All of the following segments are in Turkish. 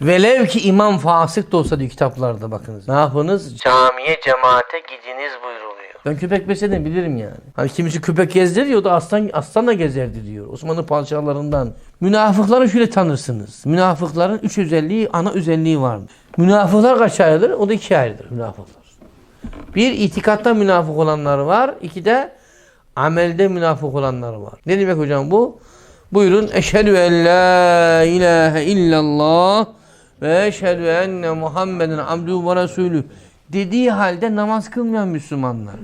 Velev ki imam fasık da olsa diyor kitaplarda bakınız. Ne yapınız? Camiye, cemaate gidiniz buyruluyor. Ben köpek besledim bilirim yani. Hani kimisi köpek gezdiriyor da aslan, aslan da gezerdi diyor. Osmanlı padişahlarından. Münafıkları şöyle tanırsınız. Münafıkların üç özelliği, ana özelliği vardır. Münafıklar kaç ayrıdır? O da iki ayrıdır münafıklar. Bir, itikatta münafık olanlar var. İki de amelde münafık olanlar var. Ne demek hocam bu? Buyurun. Eşhedü en la ilahe illallah ve eşhedü enne Muhammeden abduhu ve resulü dediği halde namaz kılmayan Müslümanlar.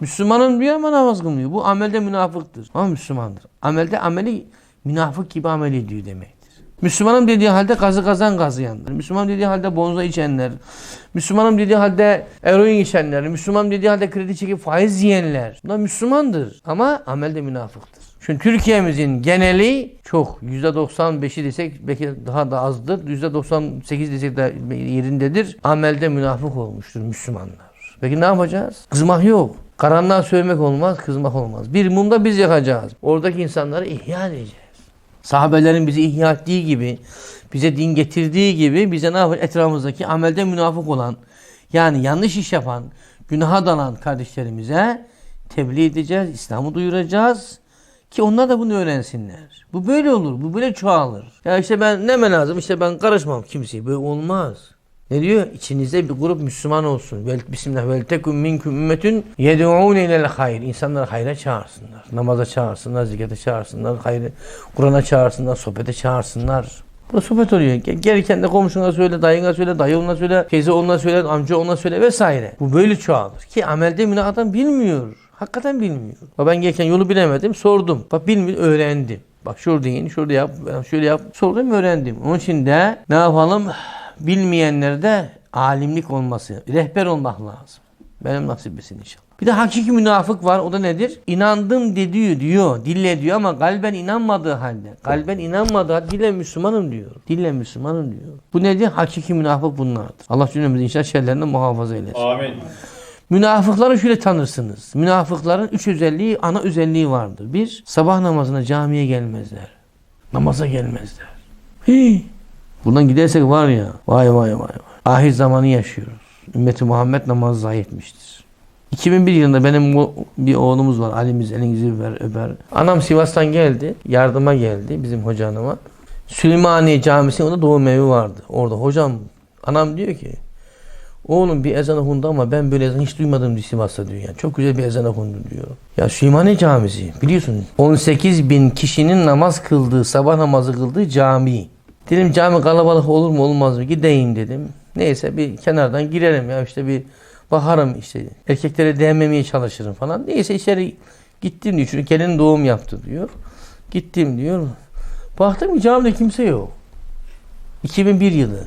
Müslümanım diyor ama namaz kılmıyor. Bu amelde münafıktır. Ama Müslümandır. Amelde ameli münafık gibi amel ediyor demektir. Müslümanım dediği halde gazı kazan gazıyanlar. Müslüman dediği halde bonza içenler. Müslümanım dediği halde eroin içenler. Müslüman dediği halde kredi çekip faiz yiyenler. Bunlar Müslümandır. Ama amelde münafıktır. Çünkü Türkiye'mizin geneli çok. %95'i desek belki daha da azdır. %98 desek de yerindedir. Amelde münafık olmuştur Müslümanlar. Peki ne yapacağız? Kızmak yok. Karanlığa sövmek olmaz, kızmak olmaz. Bir mumda biz yakacağız. Oradaki insanları ihya edeceğiz. Sahabelerin bizi ihya ettiği gibi, bize din getirdiği gibi bize ne yapar? Etrafımızdaki amelde münafık olan, yani yanlış iş yapan, günaha dalan kardeşlerimize tebliğ edeceğiz, İslam'ı duyuracağız ki onlar da bunu öğrensinler. Bu böyle olur, bu böyle çoğalır. Ya işte ben ne lazım? İşte ben karışmam kimseye. Böyle olmaz. Ne diyor? İçinizde bir grup Müslüman olsun. Vel, Bismillah. Vel tekum minkum ümmetün yed'ûne ilel hayr. İnsanları hayra çağırsınlar. Namaza çağırsınlar, zikete çağırsınlar, hayır, Kur'an'a çağırsınlar, sohbete çağırsınlar. Bu sohbet oluyor. Ge- Gereken de komşuna söyle, dayına söyle, dayı ona söyle, teyze ona söyle, amca ona söyle vesaire. Bu böyle çoğalır. Ki amelde müne adam bilmiyor. Hakikaten bilmiyor. Bak ben gelirken yolu bilemedim, sordum. Bak bilmiyor, öğrendim. Bak şurada in, şurada yap, şöyle yap. Sordum, öğrendim. Onun için de ne yapalım? Bilmeyenlerde alimlik olması, rehber olmak lazım. Benim nasibesin inşallah. Bir de hakiki münafık var. O da nedir? İnandım dediği diyor. Dille diyor ama kalben inanmadığı halde. Kalben inanmadığı halde dille Müslümanım diyor. Dille Müslümanım diyor. Bu nedir? Hakiki münafık bunlardır. Allah cümlemizi inşallah şerlerinden muhafaza eylesin. Amin. Münafıkları şöyle tanırsınız. Münafıkların üç özelliği, ana özelliği vardır. Bir, sabah namazına camiye gelmezler. Namaza gelmezler. Hii. Buradan gidersek var ya, vay vay vay vay. Ahir zamanı yaşıyoruz. Ümmeti Muhammed namazı zayi etmiştir. 2001 yılında benim bir oğlumuz var. Ali'miz elinizi ver öper. Anam Sivas'tan geldi. Yardıma geldi bizim hoca hanıma. Süleymaniye Camisi'nin orada doğum evi vardı. Orada hocam anam diyor ki Oğlum bir ezan okundu ama ben böyle ezan hiç duymadım diyor Sivas'ta diyor. Yani çok güzel bir ezan okundu diyor. Ya Süleymaniye Camisi biliyorsun 18 bin kişinin namaz kıldığı, sabah namazı kıldığı cami. Dedim cami kalabalık olur mu olmaz mı gideyim dedim. Neyse bir kenardan girelim ya işte bir bakarım işte. Erkeklere değmemeye çalışırım falan. Neyse içeri gittim diyor. Çünkü gelin doğum yaptı diyor. Gittim diyor. Baktım ki camide kimse yok. 2001 yılı.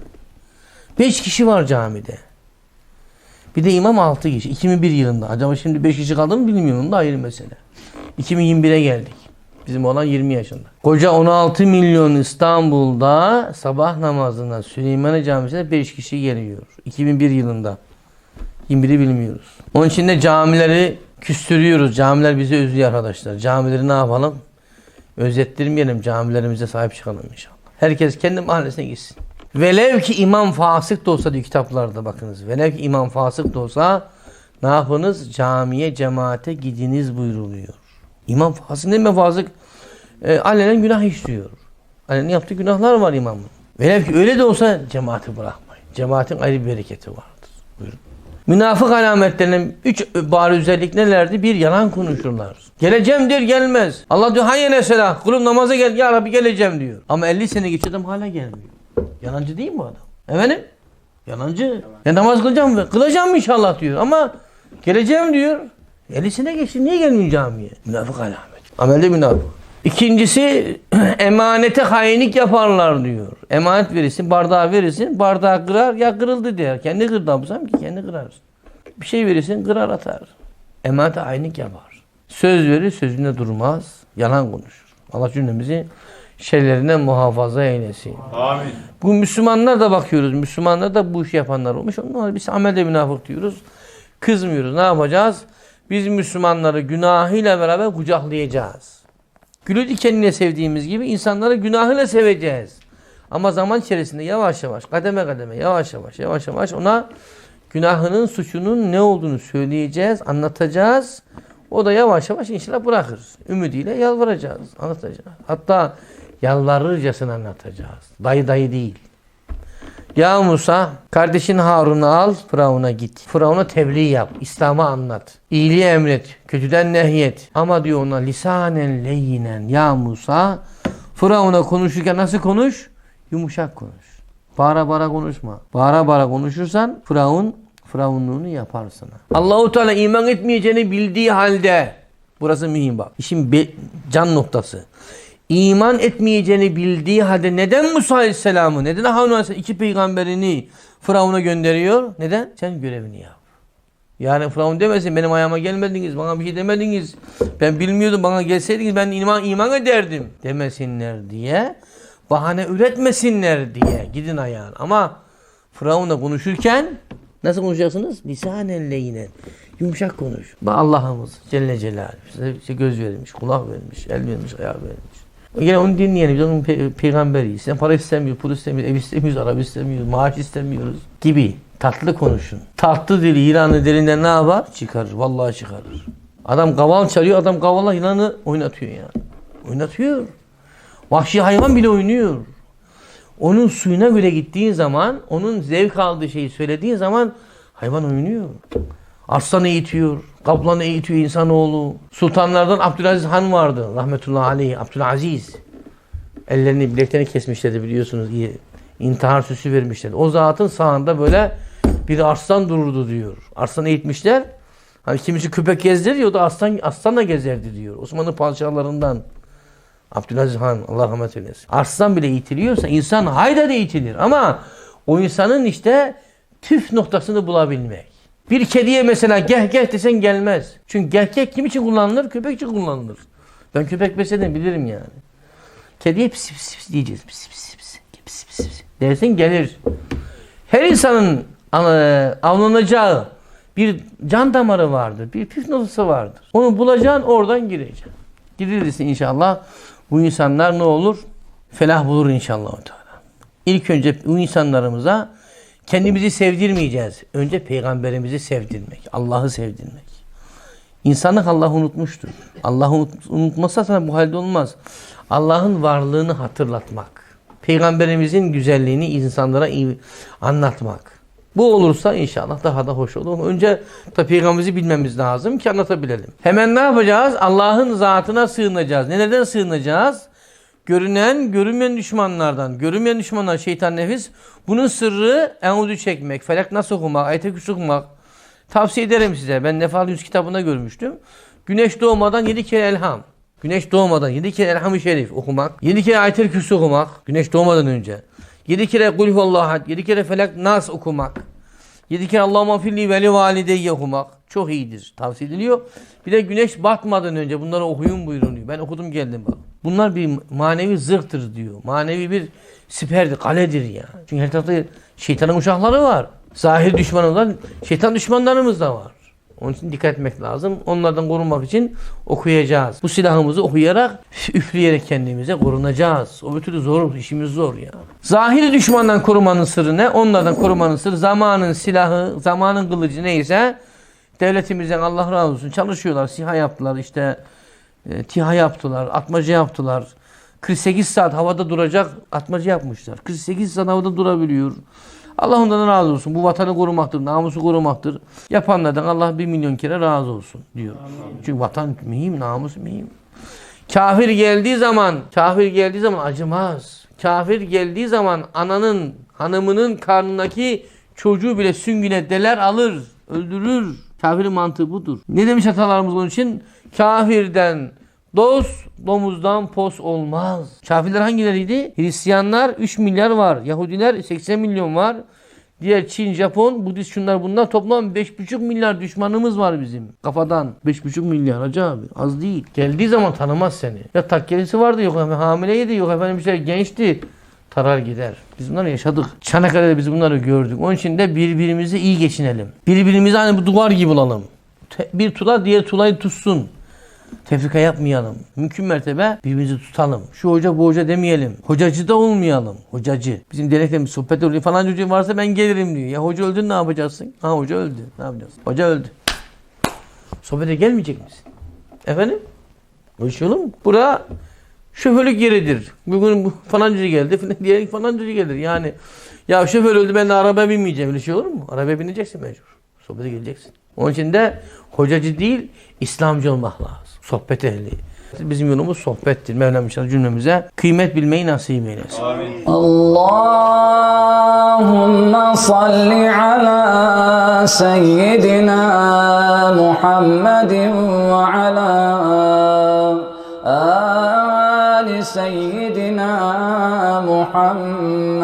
5 kişi var camide. Bir de imam 6 kişi. 2001 yılında. Acaba şimdi 5 kişi kaldı mı bilmiyorum. Da ayrı mesele. 2021'e geldik. Bizim olan 20 yaşında. Koca 16 milyon İstanbul'da sabah namazına Süleymaniye Camisi'ne 5 kişi geliyor. 2001 yılında. 21'i bilmiyoruz. Onun için de camileri küstürüyoruz. Camiler bizi özlüyor arkadaşlar. Camileri ne yapalım? Özettirmeyelim. Camilerimize sahip çıkalım inşallah. Herkes kendi mahallesine gitsin. Velev ki imam fasık da olsa diyor kitaplarda bakınız. Velev ki imam fasık da olsa ne yapınız? Camiye, cemaate gidiniz buyruluyor. İmam fasık ne mi fasık? E, alenen günah işliyor. Alenen yaptığı günahlar var imamın. Velev ki öyle de olsa cemaati bırakmayın. Cemaatin ayrı bir bereketi vardır. Buyurun. Münafık alametlerinin üç bari özellik nelerdi? Bir, yalan konuşurlar. Geleceğim diyor gelmez. Allah diyor hayır mesela kulum namaza gel ya Rabbi geleceğim diyor. Ama 50 sene geçti adam hala gelmiyor. Yalancı değil mi bu adam? Efendim? Yalancı. Ya namaz kılacağım mı? Kılacağım inşallah diyor ama geleceğim diyor. 50 sene geçti niye gelmiyor camiye? Münafık alamet. Amelde münafık. İkincisi emanete hainlik yaparlar diyor. Emanet verirsin, bardağı verirsin, bardağı kırar ya kırıldı der. Kendi kırdı abzam ki kendi kırarsın. Bir şey verirsin kırar atar. Emanete hainlik yapar. Söz verir sözünde durmaz. Yalan konuşur. Allah cümlemizi şeylerinden muhafaza eylesin. Amin. Bu Müslümanlar da bakıyoruz. Müslümanlar da bu işi yapanlar olmuş. Onlar biz amelde münafık diyoruz. Kızmıyoruz. Ne yapacağız? Biz Müslümanları günahıyla beraber kucaklayacağız. Gülü dikenine sevdiğimiz gibi insanları günahıyla seveceğiz. Ama zaman içerisinde yavaş yavaş, kademe kademe, yavaş yavaş, yavaş yavaş ona günahının, suçunun ne olduğunu söyleyeceğiz, anlatacağız. O da yavaş yavaş inşallah bırakır. Ümidiyle yalvaracağız, anlatacağız. Hatta yalvarırcasına anlatacağız. Dayı dayı değil. Ya Musa kardeşin Harun'u al Firavun'a git. Firavun'a tebliğ yap. İslam'ı anlat. İyiliği emret. Kötüden nehyet. Ama diyor ona lisanen leyyinen. Ya Musa Firavun'a konuşurken nasıl konuş? Yumuşak konuş. Bağıra bağıra konuşma. Bağıra bağıra konuşursan Firavun Firavunluğunu yapar sana. Allahu Teala iman etmeyeceğini bildiği halde burası mühim bak. İşin be- can noktası. İman etmeyeceğini bildiği halde neden Musa Aleyhisselam'ı, neden Harun Aleyhisselam iki peygamberini Firavun'a gönderiyor? Neden? Sen görevini yap. Yani Firavun demesin benim ayağıma gelmediniz, bana bir şey demediniz. Ben bilmiyordum bana gelseydiniz ben iman, iman ederdim demesinler diye. Bahane üretmesinler diye gidin ayağın. Ama Firavun'la konuşurken nasıl konuşacaksınız? Lisanen leyinen. Yumuşak konuş. Allah'ımız Celle Celaluhu size göz vermiş, kulak vermiş, el vermiş, ayak vermiş. Gene onu dinleyelim. Biz onun pe- peygamberiyiz. Sen para istemiyoruz, pul istemiyoruz, ev istemiyoruz, araba istemiyoruz, maaş istemiyoruz gibi. Tatlı konuşun. Tatlı dili yılanı derinden ne yapar? Çıkarır. Vallahi çıkarır. Adam kaval çalıyor, adam kavalla yılanı oynatıyor yani. Oynatıyor. Vahşi hayvan bile oynuyor. Onun suyuna göre gittiğin zaman, onun zevk aldığı şeyi söylediğin zaman hayvan oynuyor. Arslan eğitiyor, kaplan eğitiyor insanoğlu. Sultanlardan Abdülaziz Han vardı. Rahmetullahi aleyh, Abdülaziz. Ellerini, bileklerini kesmişlerdi biliyorsunuz. İntihar süsü vermişler. O zatın sağında böyle bir arslan dururdu diyor. Arslan eğitmişler. Hani kimisi köpek o da aslan, aslanla gezerdi diyor. Osmanlı padişahlarından. Abdülaziz Han Allah rahmet eylesin. Arslan bile eğitiliyorsa insan hayda da eğitilir. Ama o insanın işte püf noktasını bulabilmek. Bir kediye mesela geh geh desen gelmez. Çünkü geh geh kim için kullanılır? Köpek için kullanılır. Ben köpek besledim bilirim yani. Kediye pis pis pis diyeceğiz. Pis pis pis pis pis pis dersin gelir. Her insanın e, avlanacağı bir can damarı vardır. Bir püf noktası vardır. Onu bulacaksın oradan gireceksin. Girilirse inşallah bu insanlar ne olur? Felah bulur inşallah. İlk önce bu insanlarımıza kendimizi sevdirmeyeceğiz. Önce peygamberimizi sevdirmek. Allah'ı sevdirmek. İnsanlık Allah'ı unutmuştur. Allah'ı unut, unutmazsa sana bu halde olmaz. Allah'ın varlığını hatırlatmak. Peygamberimizin güzelliğini insanlara anlatmak. Bu olursa inşallah daha da hoş olur. Önce da peygamberimizi bilmemiz lazım ki anlatabilelim. Hemen ne yapacağız? Allah'ın zatına sığınacağız. Nelerden sığınacağız? Görünen, görünmeyen düşmanlardan. Görünmeyen düşmanlar şeytan nefis. Bunun sırrı enudü çekmek, felak nasıl okumak, ayet-i okumak. Tavsiye ederim size. Ben Nefal Yüz kitabında görmüştüm. Güneş doğmadan yedi kere elham. Güneş doğmadan yedi kere elham-ı şerif okumak. Yedi kere ayet-i okumak. Güneş doğmadan önce. Yedi kere kul huvallahu Yedi kere felak nas okumak. Yedi kere Allahümme filli veli valideyye okumak. Çok iyidir. Tavsiye ediliyor. Bir de güneş batmadan önce bunları okuyun buyuruluyor. Ben okudum geldim bak. Bunlar bir manevi zırhtır diyor. Manevi bir siperdir, kaledir ya. Çünkü her tarafta şeytanın uşakları var. Zahir düşmanı var. Şeytan düşmanlarımız da var. Onun için dikkat etmek lazım. Onlardan korunmak için okuyacağız. Bu silahımızı okuyarak, üfleyerek kendimize korunacağız. O bir türlü zor, işimiz zor ya. Zahiri düşmandan korumanın sırrı ne? Onlardan korumanın sırrı zamanın silahı, zamanın kılıcı neyse devletimizden Allah razı olsun çalışıyorlar. SİHA yaptılar işte e, TİHA yaptılar, atmaca yaptılar. 48 saat havada duracak atmaca yapmışlar. 48 saat havada durabiliyor. Allah ondan razı olsun. Bu vatanı korumaktır, namusu korumaktır. Yapanlardan Allah bir milyon kere razı olsun diyor. Çünkü vatan mühim, namus mühim. Kafir geldiği zaman, kafir geldiği zaman acımaz. Kafir geldiği zaman ananın, hanımının karnındaki çocuğu bile süngüne deler alır, öldürür. Kafirin mantığı budur. Ne demiş atalarımız bunun için? Kafirden dost, domuzdan pos olmaz. Kafirler hangileriydi? Hristiyanlar 3 milyar var. Yahudiler 80 milyon var. Diğer Çin, Japon, Budist şunlar bunlar toplam 5,5 milyar düşmanımız var bizim. Kafadan 5,5 milyar hacı abi az değil. Geldiği zaman tanımaz seni. Ya takkelisi vardı yok efendim hamileydi yok efendim işte gençti. Tarar gider. Biz bunları yaşadık. Çanakkale'de biz bunları gördük. Onun için de birbirimizi iyi geçinelim. Birbirimizi hani bu duvar gibi olalım. Bir tula diğer tulayı tutsun. Tefrika yapmayalım. Mümkün mertebe birbirimizi tutalım. Şu hoca bu hoca demeyelim. Hocacı da olmayalım. Hocacı. Bizim denekte bir sohbet oluyor. Falan hoca varsa ben gelirim diyor. Ya hoca öldü ne yapacaksın? Ha hoca öldü. Ne yapacaksın? Hoca öldü. Sohbete gelmeyecek misin? Efendim? Öyle şey olur mu? Bura şoförlük yeridir. Bugün bu falancı geldi, diğer falancı gelir. Yani ya şoför öldü ben de arabaya binmeyeceğim. Öyle şey olur mu? Arabaya bineceksin mecbur. Sohbete geleceksin. Onun için de hocacı değil, İslamcı olmak lazım sohbet ehli. Bizim yolumuz sohbettir. Mevlam inşallah cümlemize kıymet bilmeyi nasip eylesin. Amin. Allahümme salli ala seyyidina Muhammedin ve ala ali seyyidina Muhammed